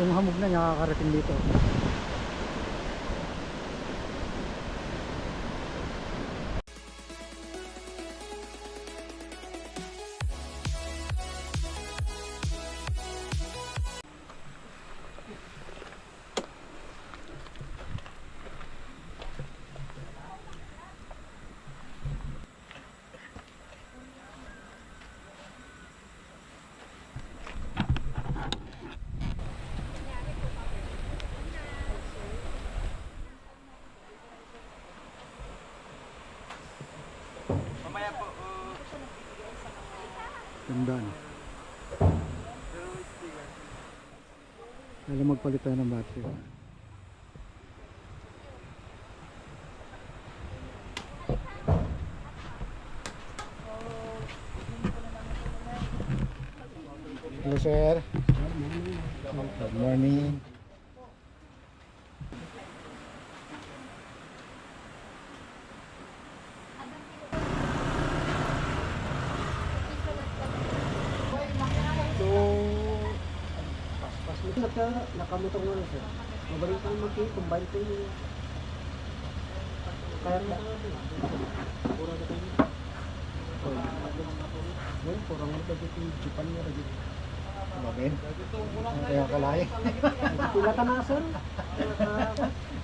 yung hamog na niya kakarating dito. Magpalit tayo ng battery. Hello sir. Good morning. Naka, nakamotor na sir. Mabalik kang maki, combine ko yung... Kaya ka. Pura na kayo. Ngayon, pura nga ka dito yung Japan nga na dito. Bakit? Kaya kalay. Pila ka na sir?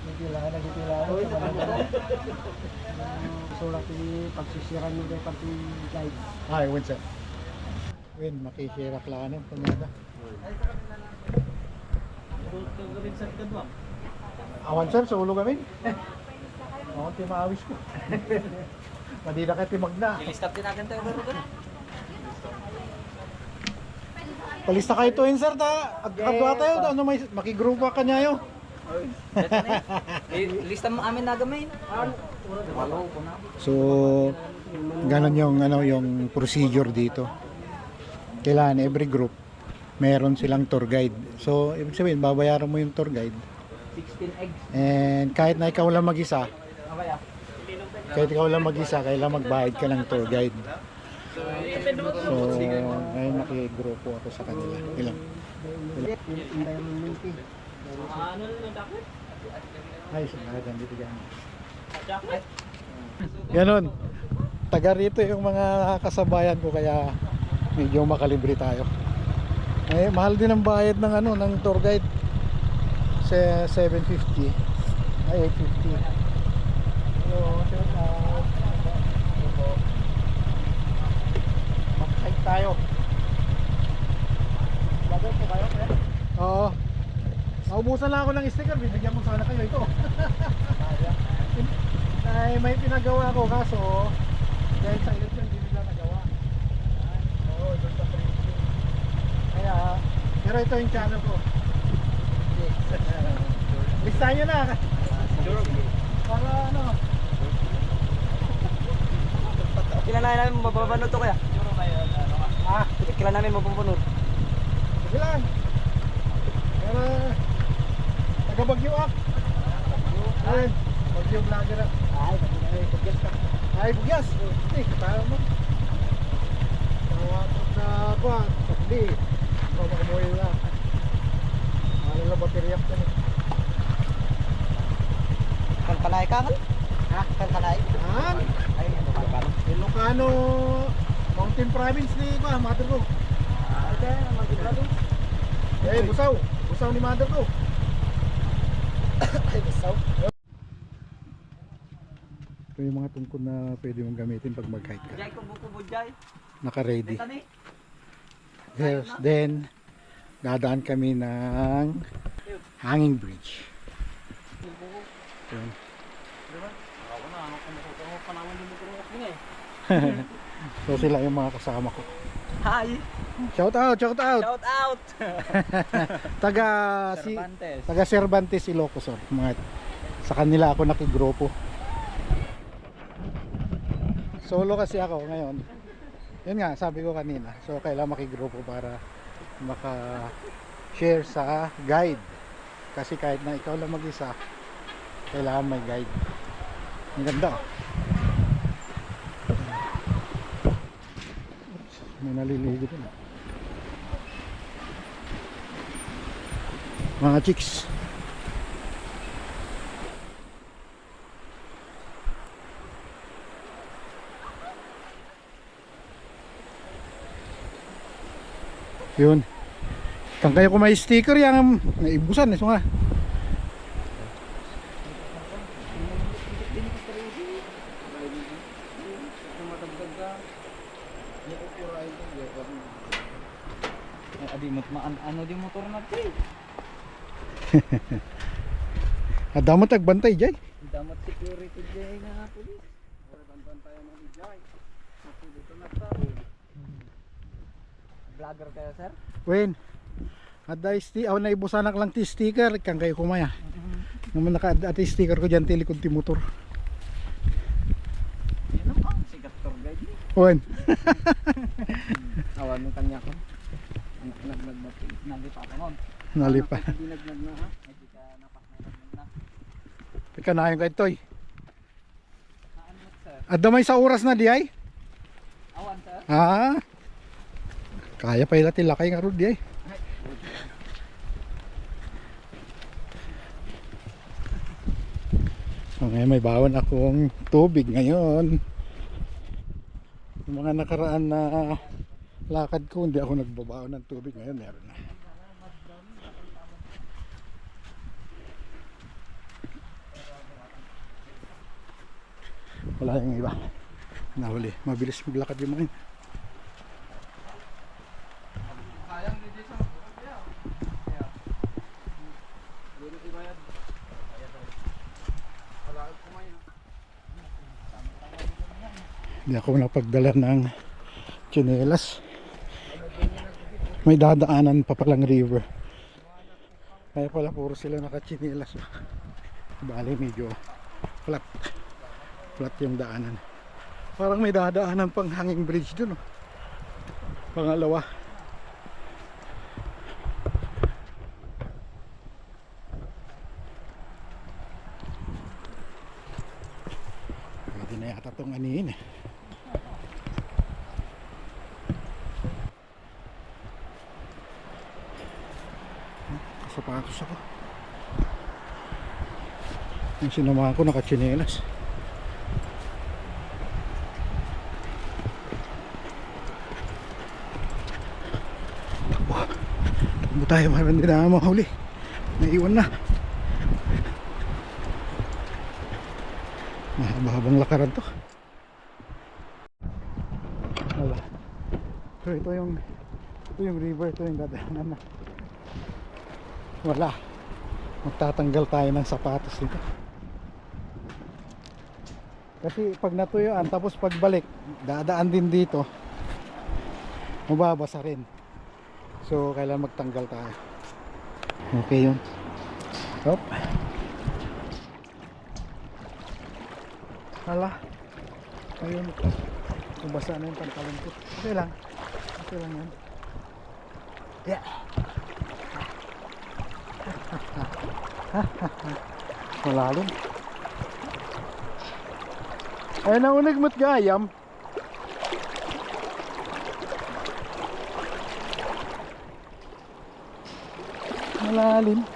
Nagtila na, nagtila na. Nakamotor. Sulat yung pagsisiran nyo kay pati guide. Ay, win sir. Win, makikira klano. Pumada. Awan sir, sa ulo kami. Ako, timaawis ko. Madi na kayo timagna. ilistap din natin tayo doon. Palista kayo to sir, ta. Agkadwa tayo. Ano may makigrupa ka niya yun. Lista mo amin ko na. So, ganun yung ano yung procedure dito. Kailangan every group meron silang tour guide. So, ibig sabihin babayaran mo yung tour guide. 16 eggs. And kahit na ikaw lang mag-isa, ah. kahit ikaw lang mag-isa, kailangan magbayad ka ng tour guide. So, ngayon nakigrupo ako sa kanila. Ilang? Ay, sinagan dito dyan. Ganon. Taga rito yung mga kasabayan ko kaya medyo makalibre tayo. Eh, mahal din ang bayad ng ano, ng tour guide. Sa 750. Ay, 850. Hello, shout out. Mag-hike tayo. Bagal po kayo, sir? Oo. Naubusan lang ako ng sticker, bibigyan mo sana kayo ito. Ay, may pinagawa ko kaso dahil sa election hindi nila nagawa. Oo, doon sa printing. Kaya, pero ito yung channel ko. Listahan nyo na. Para ano, Kailan namin mapapanod to kaya? ah, Kailan namin mapapanod? sige lang. Pero, taga Bagyo Ak. Ayun, Bagyo vlogger ak. Ay, suggest ka. Ay, bugyas. Eh, katawa mo. Tawatok na ba? Sakli. Ikaw makamuhay na. Mahal na baterya ko na. Kan kanay ka kan? Ha? Kan kanay? Han? Ay, ano? Ilocano Mountain Province ni ba, mother ko. Ay, kaya mag-ibrado. Eh, busaw. Busaw ni mother ko. Ay. Ito yung mga tungkod na pwede mong gamitin pag mag-hike ka. Jay, kubo kubo jay. Naka-ready. Yes, then, dadaan kami ng hanging bridge. Yun. So sila yung mga kasama ko. Hi! Shout out, shout out. Shout out! Taga si taga Cervantes Ilocos or mga sa kanila ako nakigrupo. Solo kasi ako ngayon. Yun nga, sabi ko kanina. So kailangan makigrupo para maka share sa guide. Kasi kahit na ikaw lang mag-isa, kailangan may guide. Ang ganda. oh. Oops, may naliligo ah. Mga chicks. Yun. Kang kayo kung may sticker yang naibusan so nga. Adi mo maan ano di motor na ti. Adamot nagbantay jay. Damat security jay nga pulis. Vlogger kayo, sir? Wen. Aday sti aw na ibusanak lang ti sticker kang kayo kumaya. Naman naka ati sticker ko diyan ti likod ti motor. Yan ang pang sikat tour guide. Wen. Awan mo kanya ko. Anak nagnag na ti. Nalipa pa nun. Nalipa. Hindi nagnag na ha. Hindi ka napak na nagnag na. Kay Toy. Sir? Adamay sa oras na di ay. Awan, sir? Ah. Kaya pa ti lakay nga rod ay. So ngayon may bawon akong tubig ngayon. Yung mga nakaraan na lakad ko, hindi ako nagbabaon ng tubig ngayon, meron na. Wala yung iba. Nahuli. Mabilis maglakad yung mga yun. Hindi ako nakapagdala ng tsinelas. May dadaanan pa palang river. Kaya pala puro sila nakatsinelas. Bali medyo flat. Flat yung daanan. Parang may dadaanan pang hanging bridge dun. Oh. Pangalawa. Pwede na yata itong anihin eh. Sapatos ako. Yung sinamahan ko nakatsinelas. Takbo. Takbo tayo para hindi na mahuli. Naiwan na. Mahaba-habang lakaran to. Wala. So ito yung ito yung river, ito yung dadaanan na. Wala. Magtatanggal tayo ng sapatos dito. Kasi pag natuyuan tapos pagbalik, dadaan din dito. Mababasa rin. So kailangan magtanggal tayo. Okay yun. Hop. Hala. Ayun. Nabasa na yung pantalon ko. Okay lang. Okay lang yan. Yeah. Malalim. Ay, naunag mo't gayam. Malalim.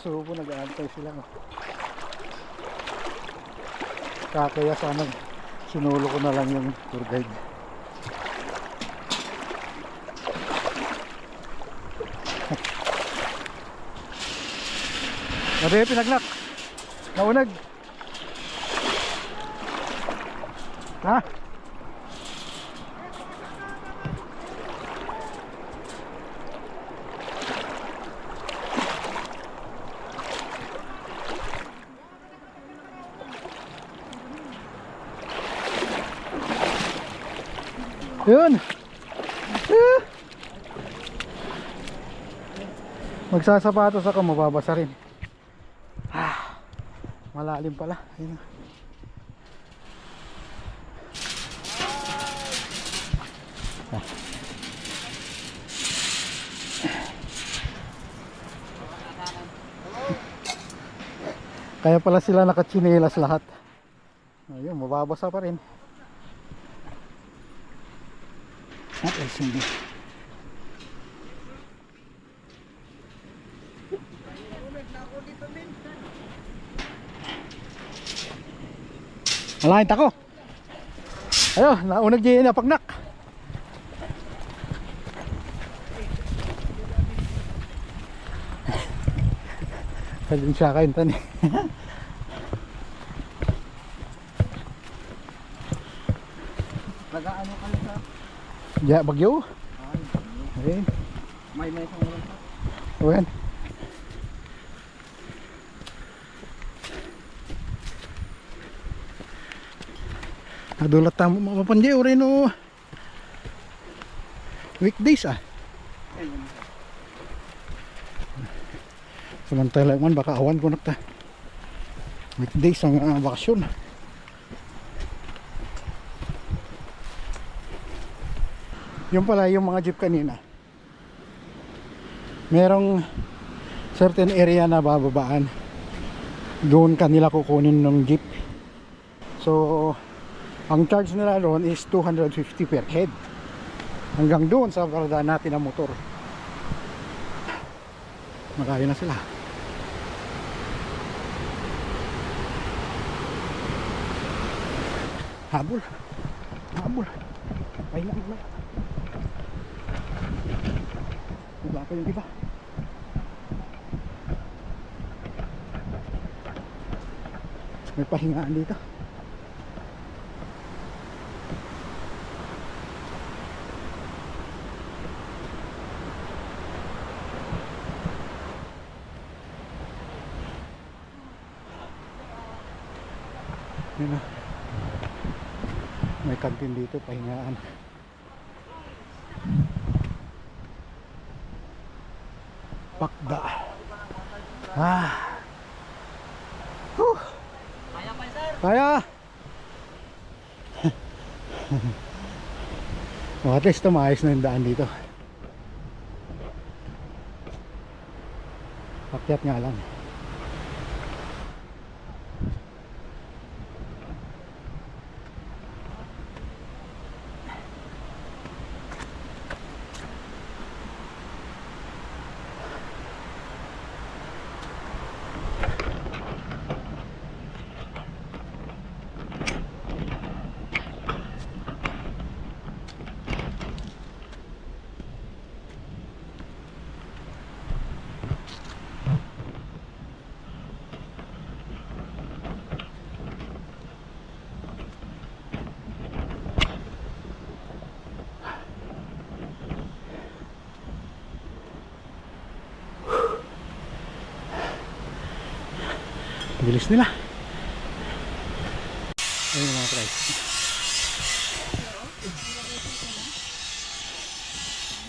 Napasubo, nag-aantay sila. oh. Kakaya sana sinulo ko na lang yung tour guide. Nari, pinaglak. Naunag. Ha? Yun. Ah. Magsasapatos ako, mababasa rin. Ah, malalim pala. Ayun. na. Ah. Kaya pala sila nakachinelas lahat. Ayun, mababasa pa rin. At LCD. Malahin tako. Ayo, naunag di na pagnak. Kalin siya kain tani. Nag-ano ka sa... Ya, bagyo. Ayun. May may walang sa... Ayan. Nadulat tamo mga panjay o rin o. Weekdays ah. Samantala man baka awan ko nakta. Weekdays ang uh, bakasyon. Yung pala yung mga jeep kanina. Merong certain area na bababaan. Doon kanila kukunin ng jeep. So, ang charge nila doon is 250 per head. Hanggang doon sa parada natin ang motor. Magayo na sila. Habol. Habol. Ay na, na. Wala yung iba. May pahingaan dito. Yun na. May kantin dito, pahingaan. Pakda. Ah. Whew. Kaya pa sir. Kaya. oh, at least tumayos na yung daan dito. Pakyat nga lang. Bilis nila. Ayun yung mga price.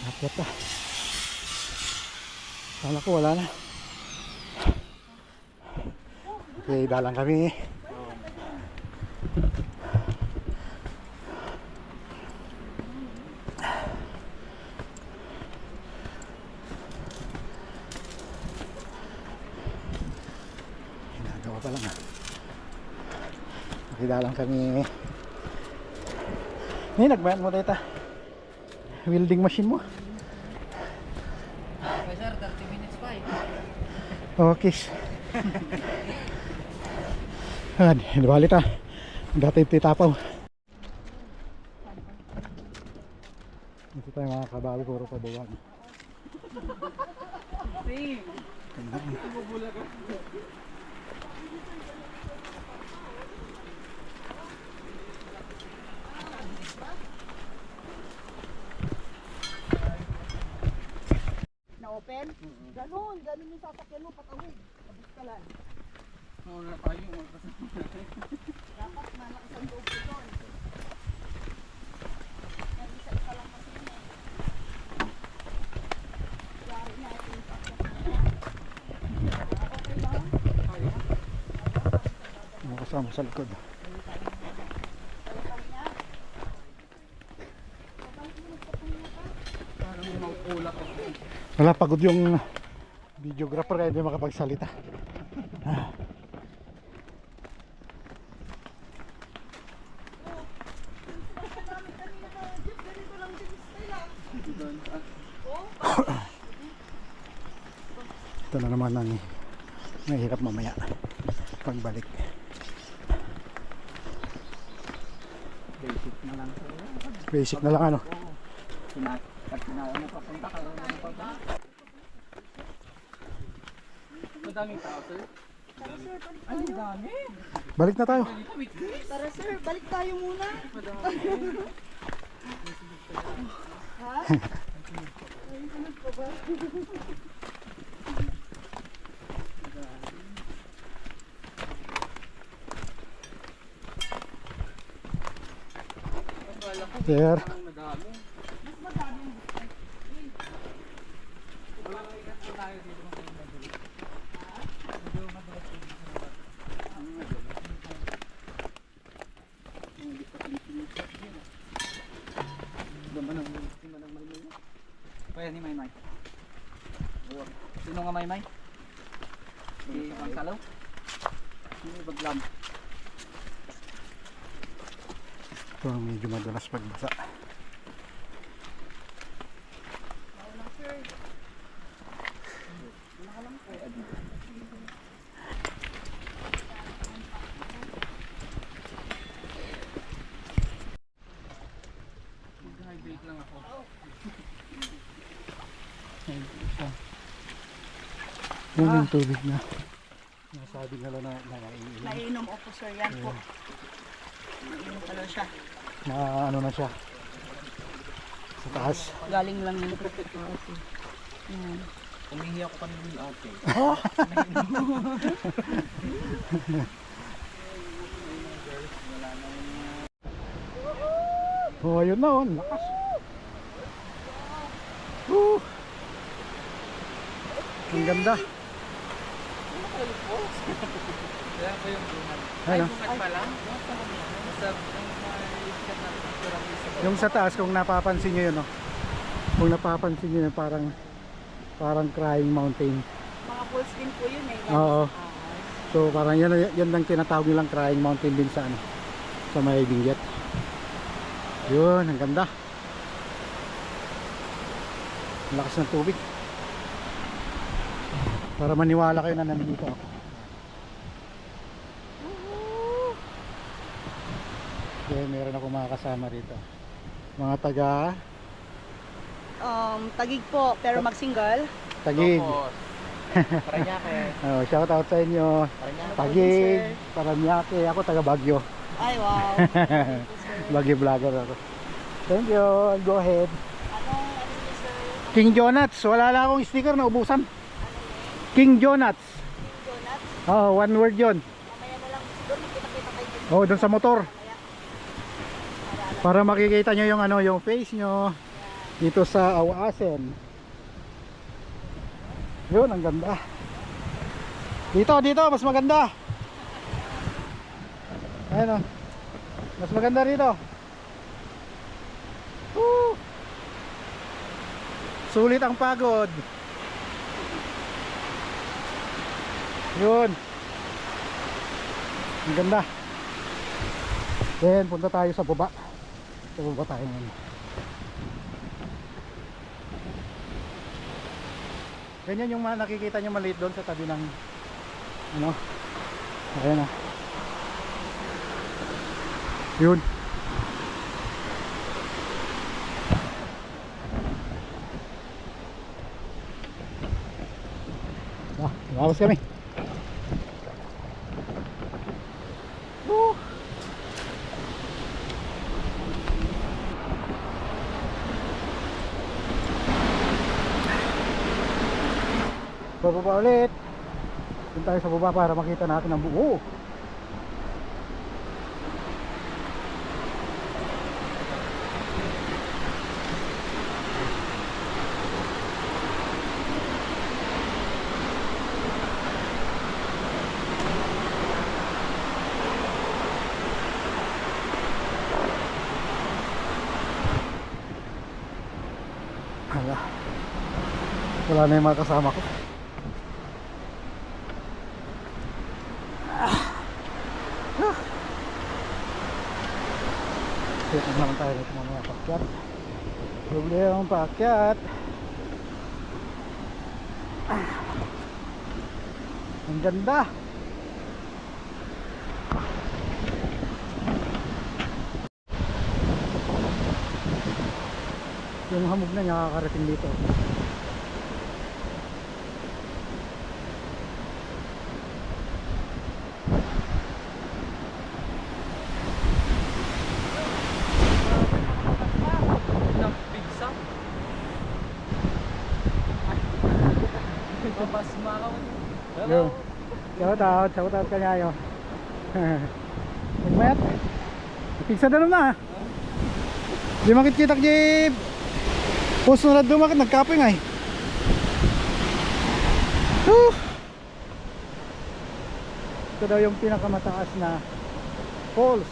Akyat pa. Kala ko wala na. Okay, dalang kami. Ginagawa pa lang ah. Nakidalang kami. Ni nagbayad mo teta. Welding machine mo. Okay sir, 30 minutes pa eh. Okay. Ah, di bali ta. Dati titapaw. Ito tayo mga kabawi puro pa buwan. Na-open? Ganon, ganon yung sasakyan mo, patawid. Kabis ka lang. Mauna tayo. magkasama. Dapat malakas ang loob ko doon. Yan, isa-isa lang kasi yun eh. Yari na mo. Ah, Okay lang. Mga kasama sa likod. wala pagod yung videographer kaya hindi makapagsalita. Ah. ito na naman ang mahirap mamaya. Pagbalik. Basic na lang ano? Madaming tao sir. Ang dami. balik na tayo Tara sir, balik tayo muna. ha? Ay, ano pa ba? sir Kaya ni Maymay. Sino nga Maymay? Si Mang Salaw? Sino yung baglam? ito ang medyo madalas pagbasa Yan yung tubig na nasabi nila na naiinom Naiinom ako sir, yan po. Naiinom pala siya. na ano na siya sa taas Galing lang yun. Yan. Umihi ako kanina ng ate. oh ayun na oh lakas Woo! ang ganda Kaya ko yung buman. ano Bumat pa lang? Basta yung may sikat na picture ako sa yung sa taas kung napapansin nyo yun oh kung napapansin nyo yun parang parang crying mountain Mga full screen po yun eh. Oo. Ah, So parang yan, yan ang tinatawag nilang crying mountain din sa ano, sa may Benguet. Yun, ang ganda. Ang lakas ng tubig. Para maniwala kayo na nandito ako. Okay, meron ako mga kasama rito. Mga taga Um, tagig po, pero mag-single. Tagig. Paranaque. Oh, shout out sa inyo. Paranaque. Tagig. Paranaque. Ako taga Baguio. Ay, wow. Baguio vlogger ako. Thank you. Go ahead. Ano yun, sir? King Jonuts. Wala lang akong sticker na ubusan. King Jonuts. Donuts? Oh, one word yon. Mamaya na lang. Doon, kita-kita kayo. Oh, doon sa motor. Para makikita nyo yung ano, yung face nyo dito sa Awasen. Yun, ang ganda. Dito, dito, mas maganda. Ayan o. Mas maganda rito. Woo! Sulit ang pagod. Yun. Ang ganda. Then, punta tayo sa baba. Sa baba tayo ngayon. Ganyan yung mga nakikita nyo maliit doon sa tabi ng ano. Ayan na. Yun. Ah, lumabas kami. Woo! Bababa ulit. Doon tayo sa baba para makita natin ang buo. Wala na yung mga kasama ko. Dito naman tayo dito mamaya paakyat. Problema ang paakyat. Ang ganda. Yung hamog na nakakarating dito. Out, shout out kanyayo. Magmayat. Pizza na naman ah. Di makit kita kji. Puso na dumakit nagkapoy nga eh. Whew. Ito daw yung pinakamataas na falls.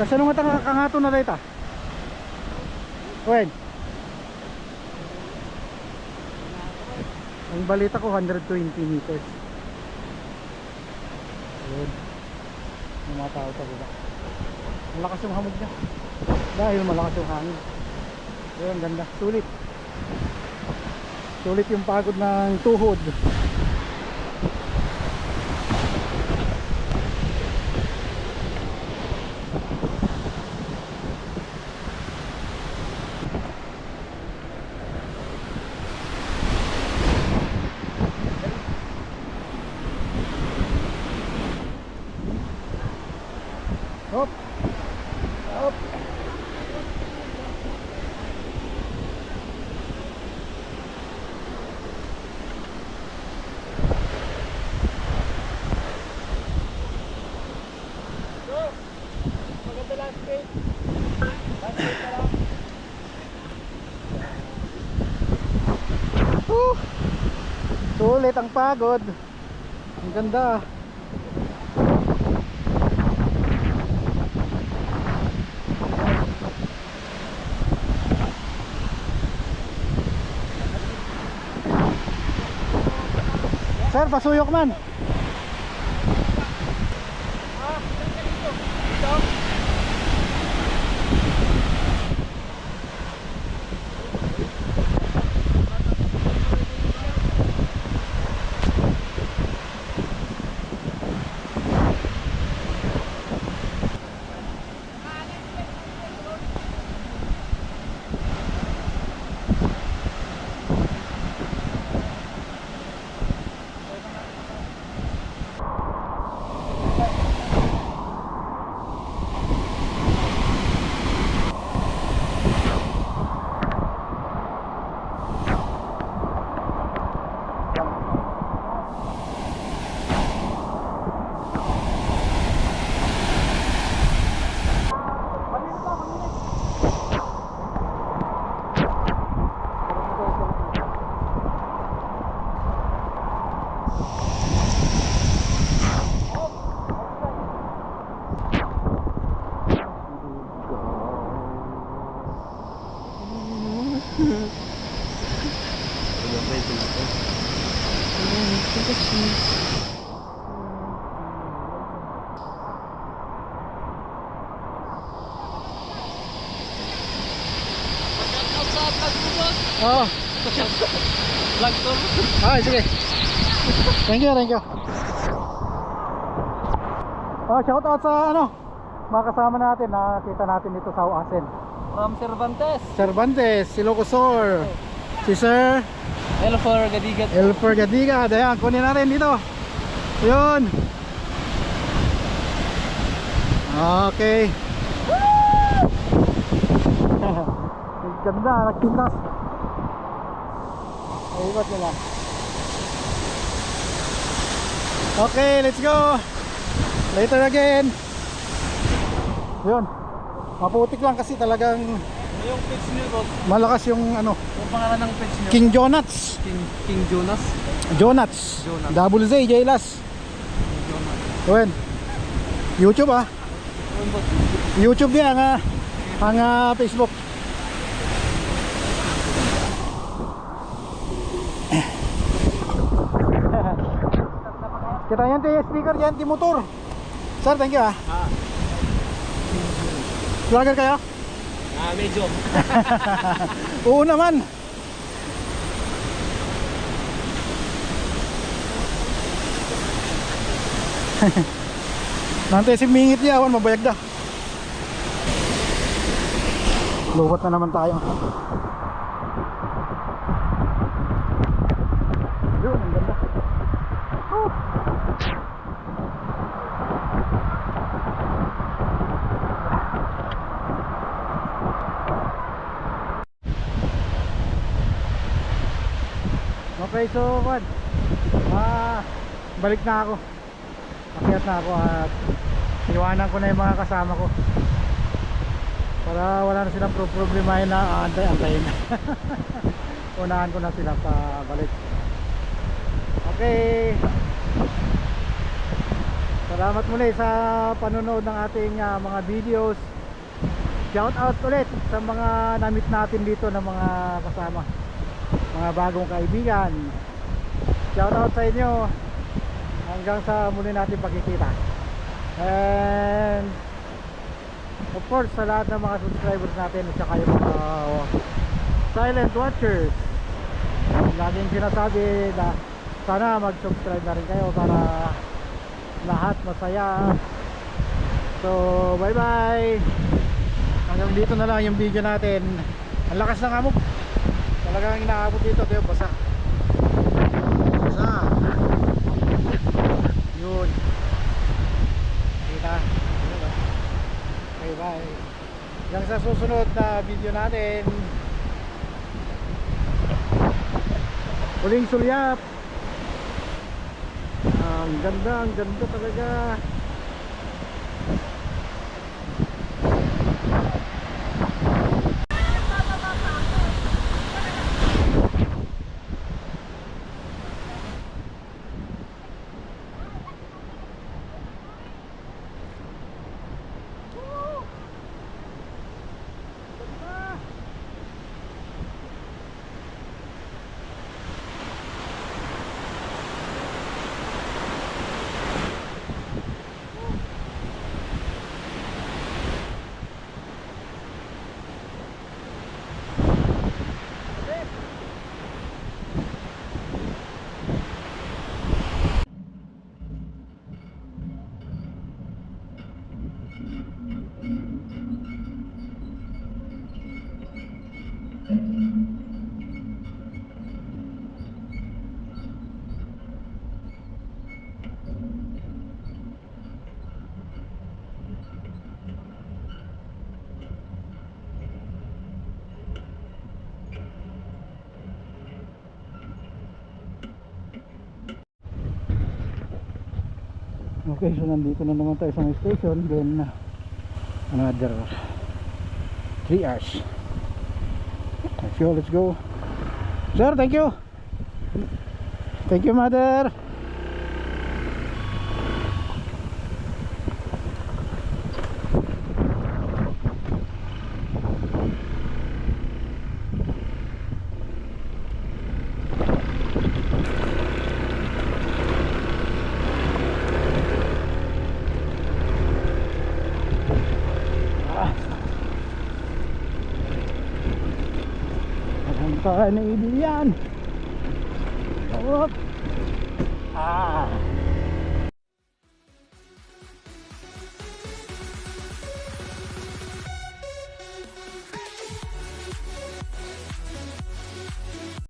Kasi nung matang kangato na dito. When? Ang balita ko 120 meters. Ayun. Yung mga tao sa baba. Malakas yung hamog niya. Dahil malakas yung hangin. Ayun, ganda. Sulit. Sulit yung pagod ng tuhod. Sulit ang pagod. Ang ganda. Sir, pasuyok man. Oo. Vlog to. Ah, sige. Thank you, thank you. Oh, shout out sa ano, mga kasama natin nakita natin dito sa Uasin. From Cervantes. Cervantes, Silocosor, si Sir Hello for Gadigat. Elfer Gadiga. Ayan, kunin natin dito. Yun. Okay. Ganda, nagpintas. Ay, ibat nila. Okay, let's go. Later again. Yun. Maputik lang kasi talagang Yung page niyo, boss. malakas yung ano, Yung pangalan ng page niyo. King Jonats. King, King Jonas. Jonats. Jonats. Double Z, Jailas. King Jonas. Yun. YouTube ah. Yun, boss. YouTube ang, ah, ang ah, Facebook. Kita yan tayo speaker yan, di motor. Sir, thank you ah. Ah. Vlogger kayo? Ah, medyo. Oo naman. Nante si mingit niya, awan mabayag da. Luwat na naman tayo. Okay, so what? Ah, balik na ako. Akyat na ako at iwanan ko na yung mga kasama ko. Para wala na silang pro problemahin na antay antayin. Unahan ko na sila sa balik. Okay. Salamat muli sa panonood ng ating ah, mga videos. Shout out ulit sa mga namit natin dito ng mga kasama. Mga bagong kaibigan. Shout out sa inyo. Hanggang sa muli natin pagkikita. And of course sa lahat ng mga subscribers natin at saka yung mga silent watchers. Laging sinasabi na sana mag-subscribe na rin kayo para lahat masaya. So, bye bye. Hanggang dito na lang yung video natin. Ang lakas ng amok. Talagang inaabot dito, tayo basa. Basa. Yun. Kita. Okay, bye. Hanggang sa susunod na video natin. Uling sulyap. Ang ganda, ang ganda talaga. Okay, so nandito na naman tayo sa may station. Then, another 3 hours. Go, let's go. Sir, thank you. Thank you, mother.